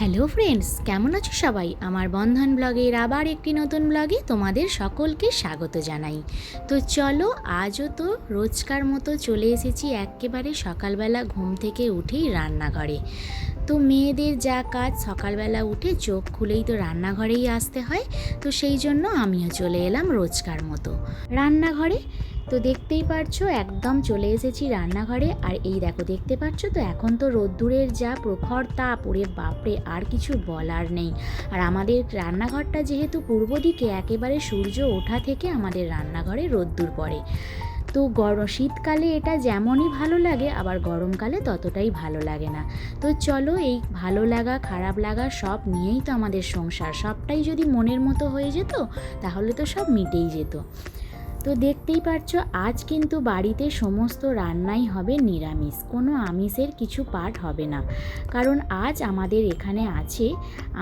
Hello friends কেমন আছো সবাই? আমার বন্ধন ব্লগের আবার একটি নতুন ব্লগে তোমাদের সকলকে স্বাগত জানাই। তো চলো, আজও তো রোজকার মতো চলে এসেছি একেবারে সকালবেলা ঘুম থেকে উঠেই রান্নাঘরে। তো মেয়েদের যা কাজ, সকালবেলা উঠে চোখ খুলেই তো রান্নাঘরেই আসতে হয়। তো সেই জন্য আমিও চলে এলাম রোজকার মতো। রান্নাঘরে তো দেখতেই পারছ, একদম চলে এসেছি রান্নাঘরে। আর এই দেখো, দেখতে পাচ্ছ তো, এখন তো রোদ্দুরের যা প্রখর তাপ, ওরে বাপরে, আর কিছু বলার নেই। আর আমাদের রান্নাঘরটা যেহেতু পূর্ব দিকে, একেবারে সূর্য ওঠা থেকে আমাদের রান্নাঘরে রোদ্দুর পড়ে। তো গরম শীতকালে এটা যেমনই ভালো লাগে, আবার গরমকালে ততটাই ভালো লাগে না। তো চলো, এই ভালো লাগা, খারাপ লাগা সব নিয়েই তো আমাদের সংসার। সবটাই যদি মনের মতো হয়ে যেত, তাহলে তো সব মিটেই যেত। তো দেখতেই পাচ্ছ আজ কিন্তু বাড়িতে সমস্ত রান্নাই হবে নিরামিষ। কোনো আমিষের কিছু পাঠ হবে না। কারণ আজ আমাদের এখানে আছে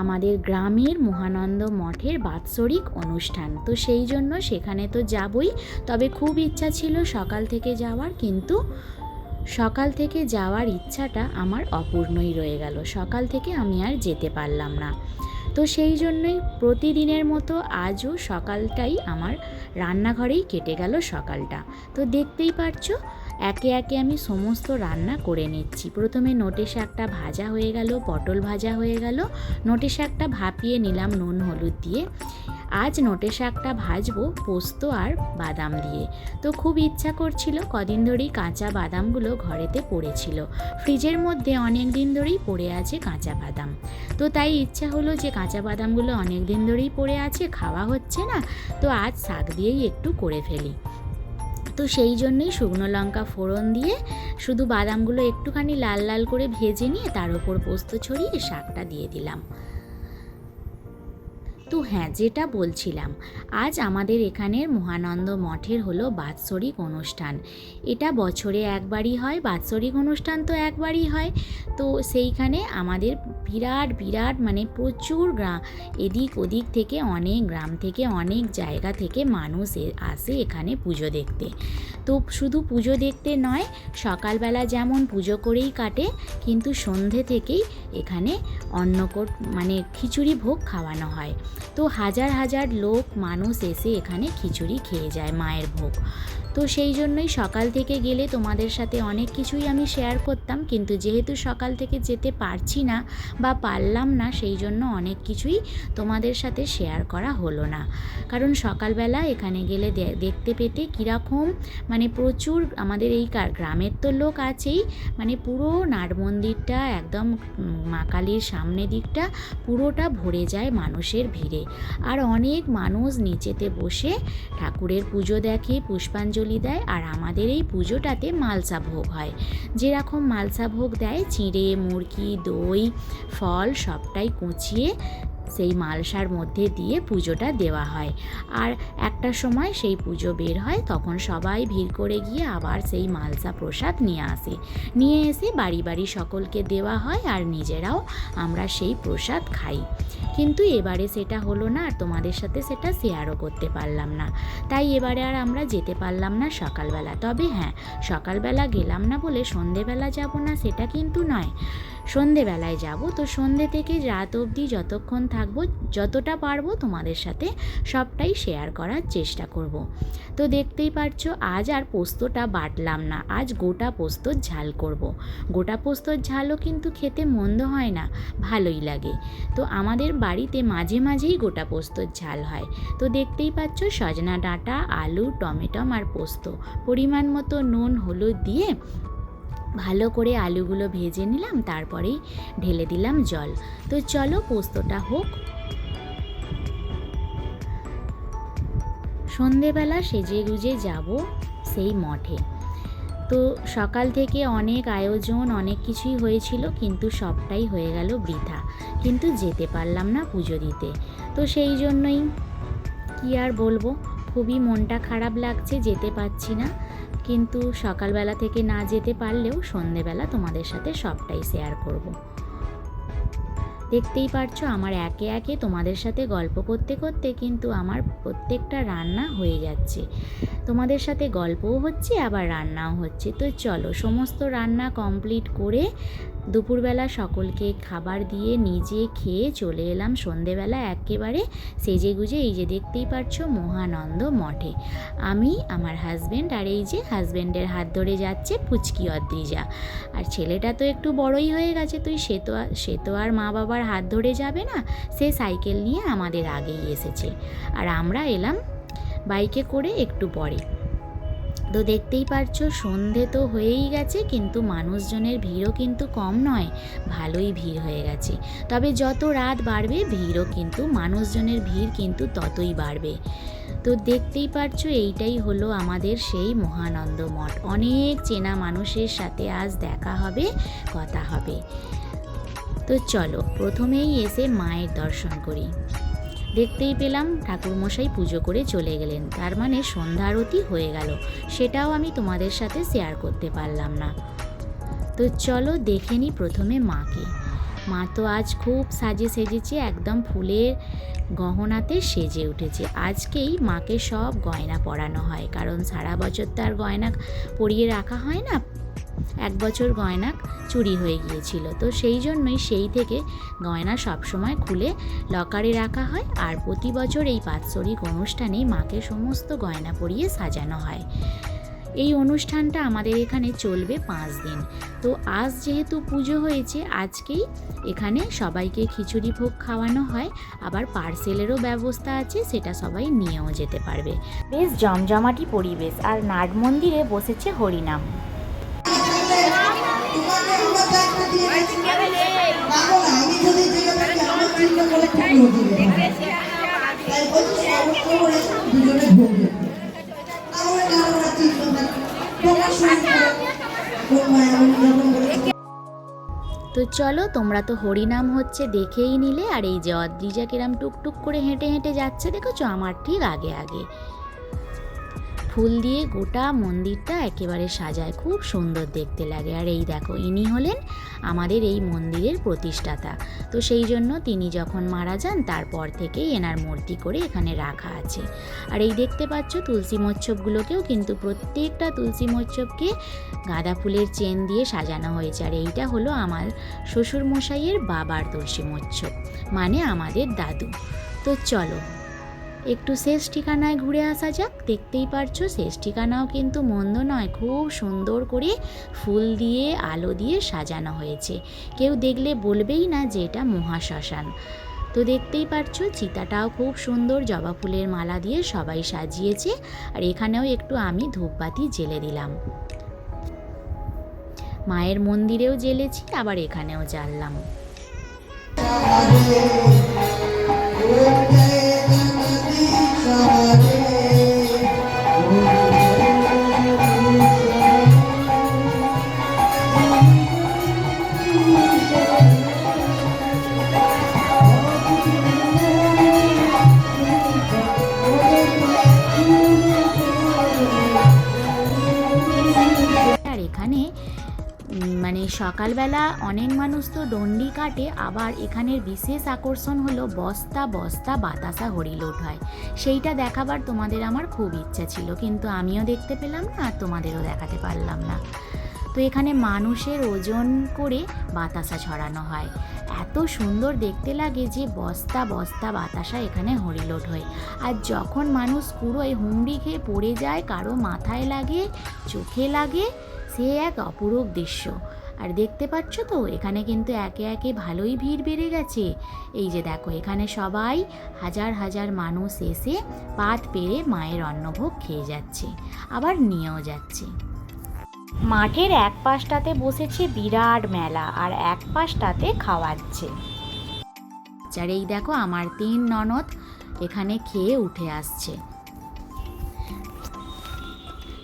আমাদের গ্রামের মহানন্দ মঠের বাৎসরিক অনুষ্ঠান। তো সেই জন্য সেখানে তো যাবই। তবে খুব ইচ্ছা ছিল সকাল থেকে যাওয়ার, কিন্তু সকাল থেকে যাওয়ার ইচ্ছাটা আমার অপূর্ণই রয়ে গেল। সকাল থেকে আমি আর যেতে পারলাম না। তো সেই জন্যই প্রতিদিনের মতো আজও সকালটাই আমার রান্নাঘরেই কেটে গেল সকালটা। তো দেখতেই পারছ, একে একে আমি সমস্ত রান্না করে নিচ্ছি। প্রথমে নোটে শাকটা ভাজা হয়ে গেল, পটল ভাজা হয়ে গেল। নোটে শাকটা ভাপিয়ে নিলাম নুন, হলুদ দিয়ে। আজ নোটে শাকটা ভাজবো, পোস্ত আর বাদাম দিয়ে। তো খুব ইচ্ছা করছিল কদিন ধরেই কাঁচা বাদামগুলো ঘরেতে পড়েছিল। ফ্রিজের মধ্যে অনেক দিন ধরেই পড়ে আছে কাঁচা বাদাম। তো তাই ইচ্ছা হলো যে কাঁচা বাদামগুলো অনেক দিন ধরেই পড়ে আছে, খাওয়া হচ্ছে না, তো আজ শাক দিয়েই একটু করে ফেলি। তো সেই জন্যই শুকনো লঙ্কা ফোড়ন দিয়ে শুধু বাদামগুলো একটুখানি লাল লাল করে ভেজে নিয়ে তার ওপর পোস্ত ছড়িয়ে শাকটা দিয়ে দিলাম। তো হ্যাঁ যেটা বলছিলাম, আজ আমাদের এখানের মহানন্দ মঠের হলো বাৎসরিক অনুষ্ঠান। এটা বছরে একবারই হয়, বাৎসরিক অনুষ্ঠান তো একবারই হয়। তো সেইখানে আমাদের বিরাট বিরাট মানে প্রচুর গ্রাম এদিক ওদিক থেকে অনেক গ্রাম থেকে অনেক জায়গা থেকে মানুষ আসে এখানে পুজো দেখতে। তো শুধু পুজো দেখতে নয়, সকালবেলা যেমন পুজো করেই কাটে, কিন্তু সন্ধে থেকেই এখানে অন্নকোট মানে খিচুড়ি ভোগ খাওয়ানো হয়। তো হাজার হাজার লোক, মানুষ এসে এখানে খিচুড়ি খেয়ে যায় মায়ের ভোগ। তো সেই জন্যই সকাল থেকে গেলে তোমাদের সাথে অনেক কিছুই আমি শেয়ার করতাম, কিন্তু যেহেতু সকাল থেকে যেতে পারছি না বা পারলাম না, সেই জন্য অনেক কিছুই তোমাদের সাথে শেয়ার করা হলো না। কারণ সকালবেলা এখানে গেলে দেখতে পেতে কীরকম মানে প্রচুর আমাদের এই গ্রামের তো লোক আছেই মানে পুরো নাট মন্দিরটা একদম মা কালীর সামনে দিকটা পুরোটা ভরে যায় মানুষের ভিড়ে। আর অনেক মানুষ নিচেতে বসে ঠাকুরের পুজো দেখে, পুষ্পাঞ্জলি দেয় আর আমাদের এই পুজোটাতে মালসা ভোগ হয়। যেরকম মালসা ভোগ দেয়, চিঁড়ে, মুরগি, দই, ফল সবটাই কুচিয়ে সেই মালসার মধ্যে দিয়ে পুজোটা দেওয়া হয়। আর একটা সময় সেই পুজো বের হয়, তখন সবাই ভিড় করে গিয়ে আবার সেই মালসা প্রসাদ নিয়ে আসে। নিয়ে এসে বাড়ি বাড়ি সকলকে দেওয়া হয় আর নিজেরাও আমরা সেই প্রসাদ খাই। কিন্তু এবারে সেটা হলো না আর তোমাদের সাথে সেটা শেয়ারও করতে পারলাম না। তাই এবারে আর আমরা যেতে পারলাম না সকালবেলা। তবে হ্যাঁ সকালবেলা গেলাম না বলে সন্ধেবেলা যাব না সেটা কিন্তু নয়। সন্ধেবেলায় যাব তো সন্ধে থেকে রাত অবধি যতক্ষণ থাকব, যতটা পারব তোমাদের সাথে সবটাই শেয়ার করার চেষ্টা করব। তো দেখতেই পারছ, আজ আর পোস্তটা বাটলাম না, আজ গোটা পোস্তর ঝাল করব। গোটা পোস্তর ঝালও কিন্তু খেতে মন্দ হয় না, ভালোই লাগে তো আমাদের বাড়িতে মাঝে মাঝেই গোটা পোস্তর ঝাল হয় তো দেখতেই পাচ্ছ, সজনা ডাঁটা, আলু, টমেটম আর পোস্ত পরিমাণ মতো নুন, হলুদ দিয়ে ভালো করে আলুগুলো ভেজে নিলাম, তারপরেই ঢেলে দিলাম জল। তো চলো পোস্তটা হোক। সন্ধেবেলা সেজে গুজে যাব সেই মঠে। তো সকাল থেকে অনেক আয়োজন, অনেক কিছুই হয়েছিল, কিন্তু সবটাই হয়ে গেল বৃথা। কিন্তু যেতে পারলাম না পুজো দিতে। তো সেই জন্যই কি আর বলব, খুবই মনটা খারাপ লাগছে, যেতে পারছি না। কিন্তু সকালবেলা থেকে না যেতে পারলেও সন্ধেবেলা তোমাদের সাথে সবটাই শেয়ার করব। দেখতেই পারছ আমার একে একে তোমাদের সাথে গল্প করতে করতে কিন্তু আমার প্রত্যেকটা রান্না হয়ে যাচ্ছে তোমাদের সাথে গল্পও হচ্ছে, আবার রান্নাও হচ্ছে। তো চলো, সমস্ত রান্না কমপ্লিট করে দুপুরবেলা সকলকে খাবার দিয়ে নিজে খেয়ে চলে এলাম। সন্ধেবেলা একেবারে সেজে গুজে এই যে দেখতেই পারছ, মহানন্দ মঠে। আমি, আমার হাজব্যান্ড আর এই যে হাজব্যান্ডের হাত ধরে যাচ্ছে পুচকি অদ্রিজা। আর ছেলেটা তো একটু বড়ই হয়ে গেছে তুই সে তো সে তো আর মা বাবার হাত ধরে যাবে না, সে সাইকেল নিয়ে আমাদের আগেই এসেছে। আর আমরা এলাম বাইকে করে একটু পরে। তো দেখতেই পারছ, সন্ধে তো হয়েই গেছে, কিন্তু মানুষজনের ভিড়ও কিন্তু কম নয়, ভালোই ভিড় হয়ে গেছে। তবে যত রাত বাড়বে, ভিড়ও কিন্তু, মানুষজনের ভিড় কিন্তু ততই বাড়বে। তো দেখতেই পারছ, এইটাই হলো আমাদের সেই মহানন্দ মঠ। অনেক চেনা মানুষের সাথে আজ দেখা হবে, কথা হবে। তো চলো, প্রথমেই এসে মায়ের দর্শন করি। দেখতেই পেলাম ঠাকুরমশাই পুজো করে চলে গেলেন। তার মানে সন্ধ্যা আরতি হয়ে গেল। সেটাও আমি তোমাদের সাথে শেয়ার করতে পারলাম না। তো চলো দেখে নিই প্রথমে মাকে। মা তো আজ খুব সাজে সেজেছে, একদম ফুলের গহনাতে সেজে উঠেছে। আজকেই মাকে সব গয়না পরানো হয়। কারণ সারা বছর তো আর গয়না পরিয়ে রাখা হয় না। এক বছর গয়না চুরি হয়ে গিয়েছিল। তো সেই জন্যই সেই থেকে গয়না সবসময় খুলে লকারে রাখা হয় আর প্রতি বছর এই বাৎসরিক অনুষ্ঠানেই মাকে সমস্ত গয়না পরিয়ে সাজানো হয়। এই অনুষ্ঠানটা আমাদের এখানে চলবে পাঁচ দিন। তো আজ যেহেতু পুজো হয়েছে, আজকেই এখানে সবাইকে খিচুড়ি ভোগ খাওয়ানো হয়। আবার পার্সেলেরও ব্যবস্থা আছে, সেটা সবাই নিয়েও যেতে পারবে। বেশ জমজমাটি পরিবেশ, আর নাট মন্দিরে বসেছে হরিনাম। তো চলো, তোমরা তো হরিনাম হচ্ছে, দেখেই নিলে। আর এই যে অদ্রিজা কিরাম টুকটুক করে হেঁটে হেঁটে যাচ্ছে, দেখেছ? আমার ঠিক আগে আগে। ফুল দিয়ে গোটা মন্দিরটা একেবারে সাজায়, খুব সুন্দর দেখতে লাগে। আর এই দেখো, ইনি হলেন আমাদের এই মন্দিরের প্রতিষ্ঠাতা। তো সেই জন্য তিনি যখন মারা যান, তারপর থেকেই এনার মূর্তি করে এখানে রাখা আছে। আর এই দেখতে পাচ্ছ, তুলসী মচ্ছবগুলোকেও কিন্তু প্রত্যেকটা তুলসী মচ্ছবকে গাঁদা ফুলের চেন দিয়ে সাজানো হয়েছে। আর এইটা হলো আমার শ্বশুর মশাইয়ের বাবার তুলসী মচ্ছব মানে আমাদের দাদু তো চলো একটু শেষ ঠিকানায় ঘুরে আসা যাক। দেখতেই পারছ, শেষ ঠিকানাও কিন্তু মন্দ নয়। খুব সুন্দর করে ফুল দিয়ে, আলো দিয়ে সাজানো হয়েছে। কেউ দেখলে বলবেই না যে এটা মহাশ্মশান। তো দেখতেই পারছ, চিতাটাও খুব সুন্দর জবা ফুলের মালা দিয়ে সবাই সাজিয়েছে। আর এখানেও একটু আমি ধূপবাতি জেলে দিলাম। মায়ের মন্দিরেও জ্বেলেছি আবার এখানেও জ্বাললাম। আর সকালবেলা অনেক মানুষ তো ডন্ডি কাটে, আবার এখানের বিশেষ আকর্ষণ হলো বস্তা বস্তা বাতাসা হরিলোট হয়। সেইটা দেখাবার তোমাদের আমার খুব ইচ্ছা ছিল, কিন্তু আমিও দেখতে পেলাম না আর তোমাদেরও দেখাতে পারলাম না। তো এখানে মানুষের ওজন করে বাতাসা ছড়ানো হয়। এত সুন্দর দেখতে লাগে যে বস্তা বস্তা বাতাসা এখানে হরিলোট হয়। আর যখন মানুষ পুরোই হুমড়ি খেয়ে পড়ে যায়, কারও মাথায় লাগে, চোখে লাগে সে এক অপরূপ দৃশ্য। আর দেখতে পাচ্ছ তো, এখানে কিন্তু একে একে ভালোই ভিড় বেড়ে গেছে। এই যে দেখো, এখানে সবাই হাজার হাজার মানুষ এসে পাত পেরে মায়ের অন্নভোগ খেয়ে যাচ্ছে, আবার নিয়েও যাচ্ছে। মাঠের এক পাশটাতে বসেছে বিরাট মেলা, আর এক পাশটাতে খাওয়াচ্ছে। আর এই দেখো, আমার তিন ননদ এখানে খেয়ে উঠে আসছে।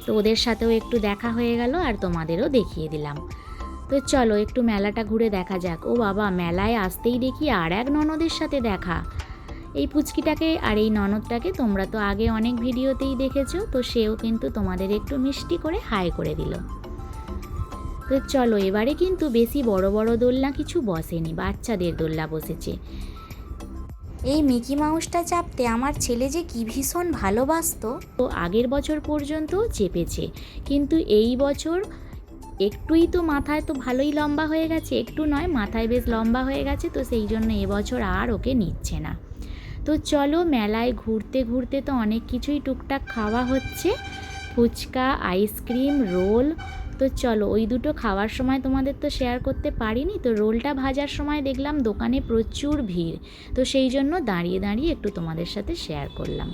তো ওদের সাথেও একটু দেখা হয়ে গেল আর তোমাদেরও দেখিয়ে দিলাম। তো চলো একটু মেলাটা ঘুরে দেখা যাক। ও বাবা, মেলায় আসতেই দেখি আর এক ননদের সাথে দেখা। এই পুচকিটাকে আর এই ননদটাকে তোমরা তো আগে অনেক ভিডিওতেই দেখেছ, তো সেও কিন্তু তোমাদের একটু মিষ্টি করে হাই করে দিল। তো চলো, এবারে কিন্তু বেশি বড় বড় দোলনা কিছু বসেনি, বাচ্চাদের দোলনা বসেছে। এই মিকি মাউসটা চাপতে আমার ছেলে যে কি ভীষণ ভালোবাসতো। তো আগের বছর পর্যন্ত চেপেছে, কিন্তু এই বছর একটুই তো মাথায় তো ভালোই লম্বা হয়ে গেছে, একটু নয়, মাথায় বেশ লম্বা হয়ে গেছে, তো সেই জন্য এবছর আর ওকে নিচ্ছে না। তো চলো মেলায় ঘুরতে ঘুরতে তো অনেক কিছুই টুকটাক খাওয়া হচ্ছে। ফুচকা, আইসক্রিম, রোল তো চলো, ওই দুটো খাওয়ার সময় তোমাদের তো শেয়ার করতে পারিনি, তো রোলটা ভাজার সময় দেখলাম দোকানে প্রচুর ভিড়, তো সেই জন্য দাঁড়িয়ে দাঁড়িয়ে একটু তোমাদের সাথে শেয়ার করলাম।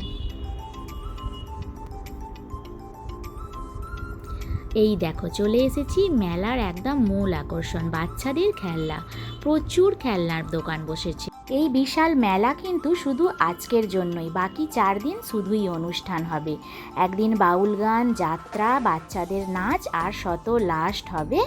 এই দেখো, চলে এসেছি মেলার একদম মূল আকর্ষণ, বাচ্চাদের খেলনা। প্রচুর খেলনার দোকান বসেছে। এই বিশাল মেলা কিন্তু শুধু আজকের জন্যই, বাকি চার দিন শুধুই অনুষ্ঠান হবে। একদিন বাউল গান, যাত্রা, বাচ্চাদের নাচ আর শত লাস্ট হবে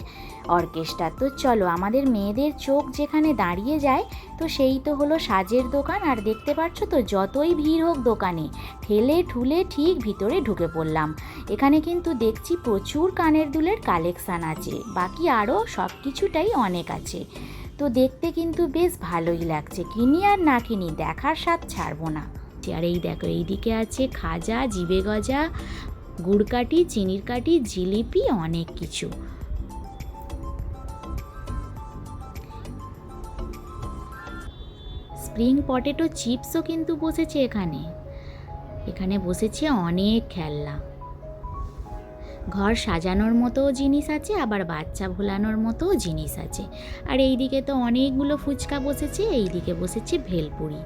অর্কেস্ট্রা। তো চলো, আমাদের মেয়েদের চোখ যেখানে দাঁড়িয়ে যায়, তো সেই তো হলো সাজের দোকান। আর দেখতে পাচ্ছ তো, যতই ভিড় হোক দোকানে, ঠেলে ঠুলে ঠিক ভিতরে ঢুকে পড়লাম। এখানে কিন্তু দেখছি প্রচুর কানের দুলের কালেকশান আছে, বাকি আরও সব কিছুটাই অনেক আছে। তো দেখতে কিন্তু বেশ ভালোই লাগছে। কিনি আর না কিনি, দেখার স্বাদ ছাড়বো না। আর এই দেখো, এইদিকে আছে খাজা, জিবে গজা, গুড় কাঠি চিনির কাঠি জিলিপি, অনেক কিছু। স্প্রিং পটেটো চিপসও কিন্তু বসেছে এখানে। এখানে বসেছে অনেক খেলনা। ঘর সাজানোর মতোও জিনিস আছে, আবার বাচ্চা ভোলানোর মতোও জিনিস আছে। আর এইদিকে তো অনেকগুলো ফুচকা বসেছে, এইদিকে বসেছে ভেলপুরি।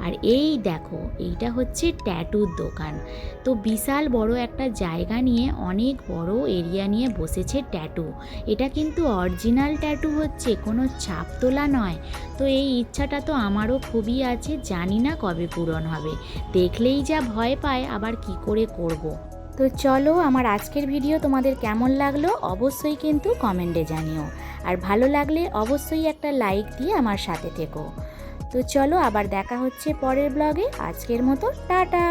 আর এই দেখো, এইটা হচ্ছে ট্যাটুর দোকান। তো বিশাল বড় একটা জায়গা নিয়ে, অনেক বড় এরিয়া নিয়ে বসেছে ট্যাটু। এটা কিন্তু অরিজিনাল ট্যাটু হচ্ছে, কোনো ছাপ তোলা নয়। তো এই ইচ্ছাটা তো আমারও খুবই আছে, জানি না কবে পূরণ হবে। দেখলেই যা ভয় পায়, আবার কি করে করব। তো চলো আমার আজকের ভিডিও তোমাদের কেমন লাগল অবশ্যই কিন্তু কমেন্টে জানিও। আর ভালো লাগলে অবশ্যই একটা লাইক দিয়ে আমার সাথে থেকো। তো চলো আবার দেখা হচ্ছে পরের ব্লগে। আজকের মতো, টাটা!